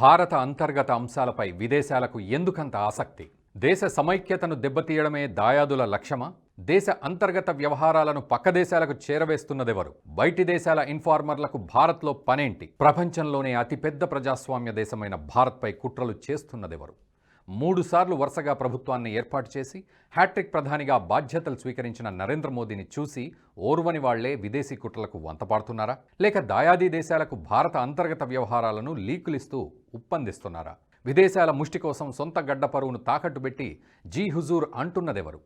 భారత అంతర్గత అంశాలపై విదేశాలకు ఎందుకంత ఆసక్తి? దేశ సమైక్యతను దెబ్బతీయడమే దాయాదుల లక్ష్యమా? దేశ అంతర్గత వ్యవహారాలను పక్క దేశాలకు చేరవేస్తున్నదెవరు? బయటి దేశాల ఇన్ఫార్మర్లకు భారత్లో పనేంటి? ప్రపంచంలోనే అతిపెద్ద ప్రజాస్వామ్య దేశమైన భారత్పై కుట్రలు చేస్తున్నదెవరు? మూడుసార్లు వరుసగా ప్రభుత్వాన్ని ఏర్పాటు చేసి హ్యాట్రిక్ ప్రధానిగా బాధ్యతలు స్వీకరించిన నరేంద్ర మోదీని చూసి ఓర్వని వాళ్ళే విదేశీ కుట్రలకు వంతపాడుతున్నారా లేక దాయాది దేశాలకు భారత అంతర్గత వ్యవహారాలను లీకులిస్తూ ఉప్పందిస్తున్నారా? విదేశాల ముష్టి కోసం సొంత గడ్డ పరువును తాకట్టు పెట్టి జీ హుజూర్ అంటున్నదెవరు?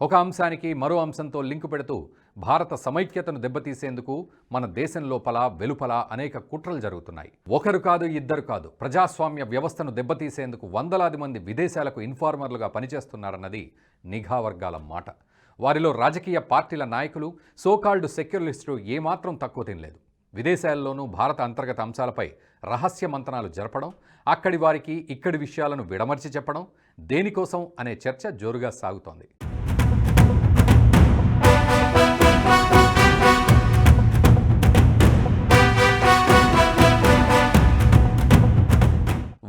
ఒక అంశానికి మరో అంశంతో లింకు పెడుతూ భారత సమైక్యతను దెబ్బతీసేందుకు మన దేశం లోపల వెలుపల అనేక కుట్రలు జరుగుతున్నాయి. ఒకరు కాదు ఇద్దరు కాదు. ప్రజాస్వామ్య వ్యవస్థను దెబ్బతీసేందుకు వందలాది మంది విదేశాలకు ఇన్ఫార్మర్లుగా పనిచేస్తున్నారన్నది నిఘా వర్గాల మాట. వారిలో రాజకీయ పార్టీల నాయకులు సోకాల్డ్ సెక్యులరిస్టులు ఏమాత్రం తక్కువ తినలేదు. విదేశాల్లోనూ భారత అంతర్గత అంశాలపై రహస్య మంతనాలు జరపడం అక్కడి వారికి ఇక్కడి విషయాలను విడమర్చి చెప్పడం దేనికోసం అనే చర్చ జోరుగా సాగుతోంది.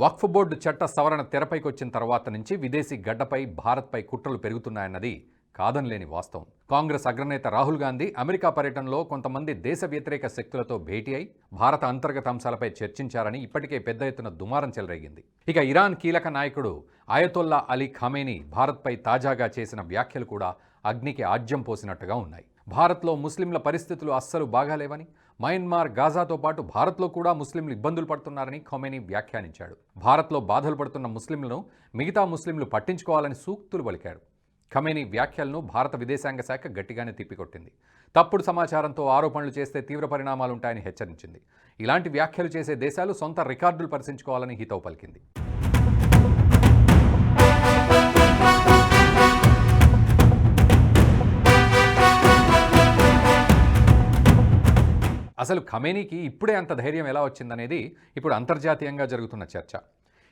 వక్ఫ్ బోర్డు చట్ట సవరణ తెరపైకి వచ్చిన తర్వాత నుంచి విదేశీ గడ్డపై భారత్పై కుట్రలు పెరుగుతున్నాయన్నది కాదనలేని వాస్తవం. కాంగ్రెస్ అగ్రనేత రాహుల్ గాంధీ అమెరికా పర్యటనలో కొంతమంది దేశ వ్యతిరేక శక్తులతో భేటీ అయి భారత అంతర్గత అంశాలపై చర్చించారని ఇప్పటికే పెద్ద ఎత్తున దుమారం చెలరేగింది. ఇక ఇరాన్ కీలక నాయకుడు ఆయతొల్లా అలీ ఖమేని భారత్పై తాజాగా చేసిన వ్యాఖ్యలు కూడా అగ్నికి ఆజ్యం పోసినట్టుగా ఉన్నాయి. భారత్లో ముస్లింల పరిస్థితులు అస్సలు బాగాలేవని మయన్మార్ గాజాతో పాటు భారత్లో కూడా ముస్లింలు ఇబ్బందులు పడుతున్నారని ఖొమేని వ్యాఖ్యానించాడు. భారత్లో బాధలు పడుతున్న ముస్లింలను మిగతా ముస్లింలు పట్టించుకోవాలని సూక్తులు పలికాడు. ఖమేని వ్యాఖ్యలను భారత విదేశాంగ శాఖ గట్టిగానే తిప్పికొట్టింది. తప్పుడు సమాచారంతో ఆరోపణలు చేస్తే తీవ్ర పరిణామాలుంటాయని హెచ్చరించింది. ఇలాంటి వ్యాఖ్యలు చేసే దేశాలు సొంత రికార్డులు పరిశీలించుకోవాలని హితవు పలికింది. అసలు ఖమేనీకి ఇప్పుడే అంత ధైర్యం ఎలా వచ్చిందనేది ఇప్పుడు అంతర్జాతీయంగా జరుగుతున్న చర్చ.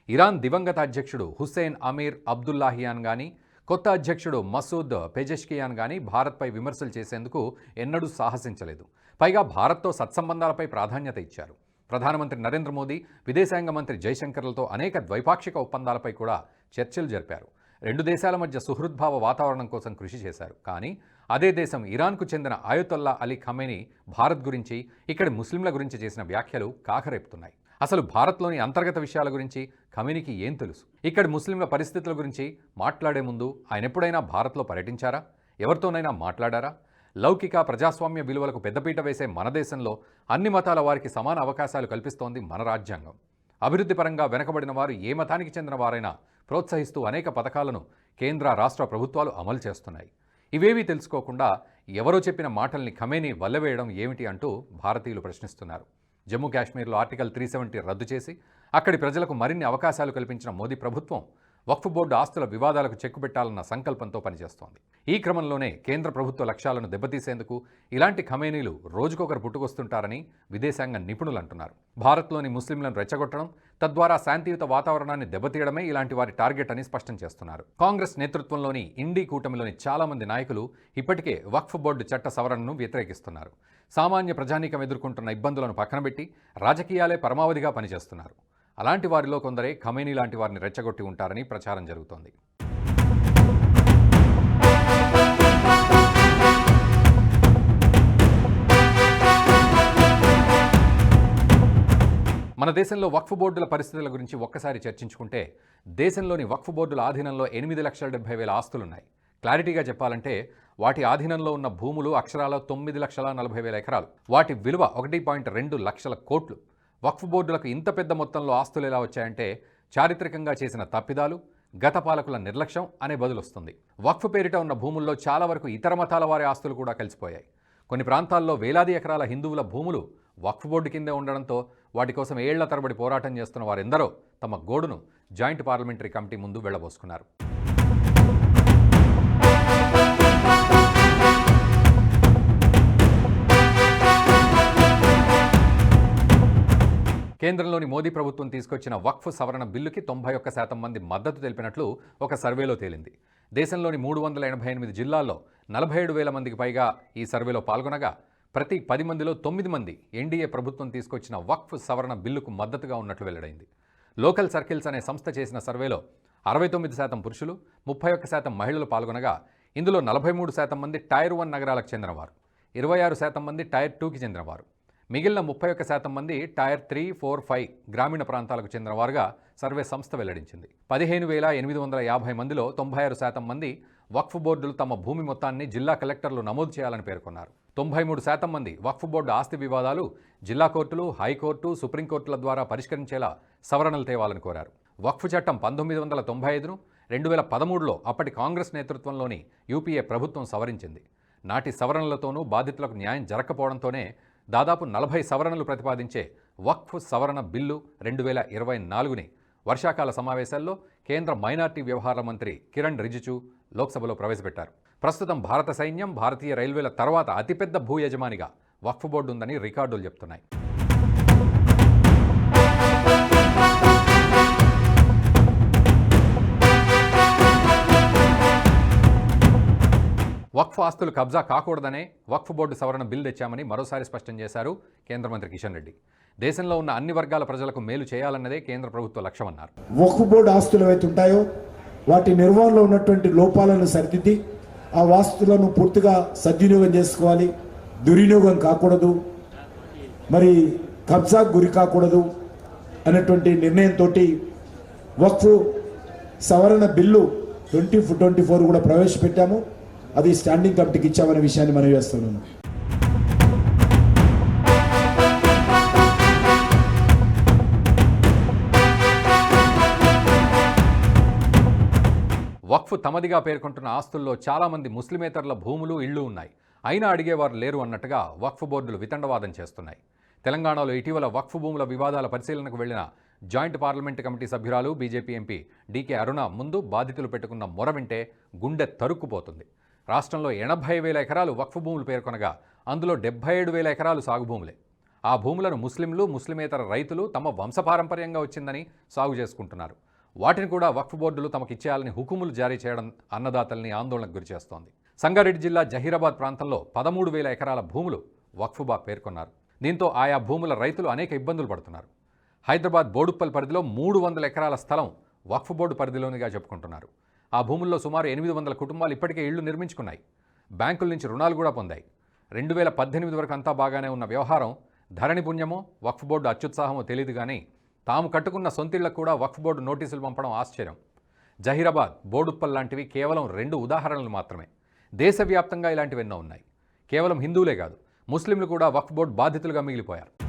ఇరాన్ దివంగత అధ్యక్షుడు హుస్సేన్ అమీర్ అబ్దుల్లాహియాన్ కానీ కొత్త అధ్యక్షుడు మసూద్ పెజెష్కియాన్ కానీ భారత్పై విమర్శలు చేసేందుకు ఎన్నడూ సాహసించలేదు. పైగా భారత్తో సత్సంబంధాలపై ప్రాధాన్యత ఇచ్చారు. ప్రధానమంత్రి నరేంద్ర మోదీ విదేశాంగ మంత్రి జయశంకర్లతో అనేక ద్వైపాక్షిక ఒప్పందాలపై కూడా చర్చలు జరిపారు. రెండు దేశాల మధ్య సుహృద్భావ వాతావరణం కోసం కృషి చేశారు. కానీ అదే దేశం ఇరాన్కు చెందిన ఆయతుల్లా అలీ ఖమేని భారత్ గురించి ఇక్కడి ముస్లింల గురించి చేసిన వ్యాఖ్యలు కాకరేపుతున్నాయి. అసలు భారత్లోని అంతర్గత విషయాల గురించి ఖమేనికి ఏం తెలుసు? ఇక్కడి ముస్లింల పరిస్థితుల గురించి మాట్లాడే ముందు ఆయన ఎప్పుడైనా భారత్లో పర్యటించారా? ఎవరితోనైనా మాట్లాడారా? లౌకిక ప్రజాస్వామ్య విలువలకు పెద్దపీట వేసే మన దేశంలో అన్ని మతాల వారికి సమాన అవకాశాలు కల్పిస్తోంది మన రాజ్యాంగం. అభివృద్ధి పరంగా వెనకబడిన వారు ఏ మతానికి చెందిన వారైనా ప్రోత్సహిస్తూ అనేక పథకాలను కేంద్ర రాష్ట్ర ప్రభుత్వాలు అమలు చేస్తున్నాయి. ఇవేవీ తెలుసుకోకుండా ఎవరో చెప్పిన మాటల్ని ఖమేని వల్లవేయడం ఏమిటి అంటూ భారతీయులు ప్రశ్నిస్తున్నారు. జమ్మూ కాశ్మీర్లో ఆర్టికల్ త్రీ సెవెంటీ రద్దు చేసి అక్కడి ప్రజలకు మరిన్ని అవకాశాలు కల్పించిన మోదీ ప్రభుత్వం వక్ఫ్ బోర్డు ఆస్తుల వివాదాలకు చెక్కు పెట్టాలన్న సంకల్పంతో పనిచేస్తోంది. ఈ క్రమంలోనే కేంద్ర ప్రభుత్వ లక్ష్యాలను దెబ్బతీసేందుకు ఇలాంటి ఖమేనీలు రోజుకొకరు పుట్టుకొస్తుంటారని విదేశాంగ నిపుణులు అంటున్నారు. భారత్లోని ముస్లింలను రెచ్చగొట్టడం తద్వారా శాంతియుత వాతావరణాన్ని దెబ్బతీయడమే ఇలాంటి వారి టార్గెట్ అని స్పష్టం చేస్తున్నారు. కాంగ్రెస్ నేతృత్వంలోని ఇండీ కూటమిలోని చాలామంది నాయకులు ఇప్పటికే వక్ఫ్ బోర్డు చట్ట సవరణను వ్యతిరేకిస్తున్నారు. సామాన్య ప్రజానీకం ఎదుర్కొంటున్న ఇబ్బందులను పక్కనబెట్టి రాజకీయాలే పరమావధిగా పనిచేస్తున్నారు. అలాంటి వారిలో కొందరే ఖమేనీ లాంటి వారిని రెచ్చగొట్టి ఉంటారని ప్రచారం జరుగుతోంది. మన దేశంలో వక్ఫ్ బోర్డుల పరిస్థితుల గురించి ఒక్కసారి చర్చించుకుంటే దేశంలోని వక్ఫ్ బోర్డుల ఆధీనంలో ఎనిమిది లక్షల డెబ్బై వేల ఆస్తులున్నాయి. క్లారిటీగా చెప్పాలంటే వాటి ఆధీనంలో ఉన్న భూములు అక్షరాల తొమ్మిది లక్షల నలభై వేల ఎకరాలు. వాటి విలువ ఒకటి పాయింట్ రెండు లక్షల కోట్లు. వక్ఫ్ బోర్డులకు ఇంత పెద్ద మొత్తంలో ఆస్తులు ఎలా వచ్చాయంటే చారిత్రకంగా చేసిన తప్పిదాలు గత పాలకుల నిర్లక్ష్యం అనే బదులొస్తుంది. వక్ఫ్ పేరిట ఉన్న భూముల్లో చాలా వరకు ఇతర మతాల వారి ఆస్తులు కూడా కలిసిపోయాయి. కొన్ని ప్రాంతాల్లో వేలాది ఎకరాల హిందువుల భూములు వక్ఫ్ బోర్డు కిందే ఉండడంతో వాటి కోసం ఏళ్ళ తరబడి పోరాటం చేస్తున్న వారెందరో తమ గోడును జాయింట్ పార్లమెంటరీ కమిటీ ముందు వెళ్ళబోసుకున్నారు కేంద్రంలోని మోదీ ప్రభుత్వం తీసుకొచ్చిన వక్ఫ్ సవరణ బిల్లుకి తొంభై ఒక్క శాతం మంది మద్దతు తెలిపినట్లు ఒక సర్వేలో తేలింది. దేశంలోని మూడు వందల ఎనభై ఎనిమిది జిల్లాల్లో నలభై ఏడు వేల మందికి పైగా ఈ సర్వేలో పాల్గొనగా ప్రతి పది మందిలో తొమ్మిది మంది ఎన్డీఏ ప్రభుత్వం తీసుకొచ్చిన వక్ఫ్ సవరణ బిల్లుకు మద్దతుగా ఉన్నట్లు వెల్లడైంది. లోకల్ సర్కిల్స్ అనే సంస్థ చేసిన సర్వేలో అరవై తొమ్మిది శాతం పురుషులు ముప్పై ఒక్క శాతం మహిళలు పాల్గొనగా ఇందులో నలభై మూడు శాతం మంది టైర్ వన్ నగరాలకు చెందినవారు ఇరవై ఆరు శాతం మంది టైర్ టూకి చెందినవారు. మిగిలిన ముప్పై ఒక్క శాతం మంది టైర్ త్రీ ఫోర్ ఫైవ్ గ్రామీణ ప్రాంతాలకు చెందినవారుగా సర్వే సంస్థ వెల్లడించింది. పదిహేను వేల ఎనిమిది వందల యాభై మందిలో తొంభై ఆరు శాతం మంది వక్ఫ్ బోర్డులు తమ భూమి మొత్తాన్ని జిల్లా కలెక్టర్లు నమోదు చేయాలని పేర్కొన్నారు. తొంభై మూడు శాతం మంది వక్ఫ్ బోర్డు ఆస్తి వివాదాలు జిల్లా కోర్టులు హైకోర్టు సుప్రీంకోర్టుల ద్వారా పరిష్కరించేలా సవరణలు తేవాలని కోరారు. వక్ఫ్ చట్టం పంతొమ్మిది వందల తొంభై ఐదును రెండు వేల పదమూడులో అప్పటి కాంగ్రెస్ నేతృత్వంలోని యూపీఏ ప్రభుత్వం సవరించింది. నాటి సవరణలతోనూ బాధితులకు న్యాయం జరగకపోవడంతోనే దాదాపు నలభై సవరణలు ప్రతిపాదించే వక్ఫ్ సవరణ బిల్లు రెండు వేల ఇరవై నాలుగుని వర్షాకాల సమావేశాల్లో కేంద్ర మైనార్టీ వ్యవహారాల మంత్రి కిరణ్ రిజిజు లోక్సభలో ప్రవేశపెట్టారు. ప్రస్తుతం భారత సైన్యం భారతీయ రైల్వేల తర్వాత అతిపెద్ద భూ యజమానిగా వక్ఫ్ బోర్డు ఉందని రికార్డులు చెప్తున్నాయి. వక్ఫ్ ఆస్తులు కబ్జా కాకూడదనే వక్ఫ్ బోర్డు సవరణ బిల్ తెచ్చామని మరోసారి స్పష్టం చేశారు కేంద్ర మంత్రి కిషన్ రెడ్డి. దేశంలో ఉన్న అన్ని వర్గాల ప్రజలకు మేలు చేయాలన్నదే కేంద్ర ప్రభుత్వ లక్ష్యమన్నారు. వక్ఫ్ బోర్డు ఆస్తులు ఏవైతే ఉంటాయో వాటి నిర్వహణలో ఉన్నటువంటి లోపాలను సరిదిద్ది ఆ వాస్తులను పూర్తిగా సద్వినియోగం చేసుకోవాలి. దుర్వినియోగం కాకూడదు. మరి కబ్జాకు గురి కాకూడదు అనేటువంటి నిర్ణయంతో వక్ఫ్ సవరణ బిల్లు ట్వంటీ ట్వంటీ ఫోర్ కూడా ప్రవేశపెట్టాము. అది స్టాండింగ్ కమిటీకి ఇచ్చామనే విషయాన్ని మనం చేస్తున్నాను వక్ఫ్ తమదిగా పేర్కొంటున్న ఆస్తుల్లో చాలామంది ముస్లిమేతరుల భూములు ఇళ్ళు ఉన్నాయి. అయినా అడిగేవారు లేరు అన్నట్టుగా వక్ఫ్ బోర్డులు వితండవాదం చేస్తున్నాయి. తెలంగాణలో ఇటీవల వక్ఫ్ భూముల వివాదాల పరిశీలనకు వెళ్ళిన జాయింట్ పార్లమెంటు కమిటీ సభ్యురాలు బీజేపీ ఎంపీ డీకే అరుణ ముందు బాధితులు పెట్టుకున్న మొర వింటే గుండె తరుక్కుపోతుంది. రాష్ట్రంలో ఎనభై వేల ఎకరాలు వక్ఫ్ భూములు పేర్కొనగా అందులో డెబ్బై ఏడు వేల ఎకరాలు సాగు భూములే. ఆ భూములను ముస్లింలు ముస్లిమేతర రైతులు తమ వంశపారంపర్యంగా వచ్చిందని సాగు చేసుకుంటున్నారు. వాటిని కూడా వక్ఫ్ బోర్డులు తమకిచ్చేయాలని హుకుములు జారీ చేయడం అన్నదాతల్ని ఆందోళనకు గురిచేస్తోంది సంగారెడ్డి జిల్లా జహీరాబాద్ ప్రాంతంలో పదమూడు వేల ఎకరాల భూములు వక్ఫుబా పేర్కొన్నారు. దీంతో ఆయా భూముల రైతులు అనేక ఇబ్బందులు పడుతున్నారు. హైదరాబాద్ బోడుప్పల్ పరిధిలో మూడు వందల ఎకరాల స్థలం వక్ఫ్ బోర్డు పరిధిలోనిగా చెప్పుకుంటున్నారు. ఆ భూముల్లో సుమారు ఎనిమిది వందల కుటుంబాలు ఇప్పటికే ఇళ్ళు నిర్మించుకున్నాయి. బ్యాంకుల నుంచి రుణాలు కూడా పొందాయి. రెండు వేల పద్దెనిమిది వరకు అంతా బాగానే ఉన్న వ్యవహారం ధరణి పుణ్యమో వక్ఫ్ బోర్డు అత్యుత్సాహమో తెలియదు కానీ తాము కట్టుకున్న సొంతిళ్ళకు కూడా వక్ఫ్ బోర్డు నోటీసులు పంపడం ఆశ్చర్యం. జహీరాబాద్ బోడుప్పల్ లాంటివి కేవలం రెండు ఉదాహరణలు మాత్రమే. దేశవ్యాప్తంగా ఇలాంటివి ఎన్నో ఉన్నాయి. కేవలం హిందువులే కాదు ముస్లింలు కూడా వక్ఫ్ బోర్డు బాధితులుగా మిగిలిపోయారు.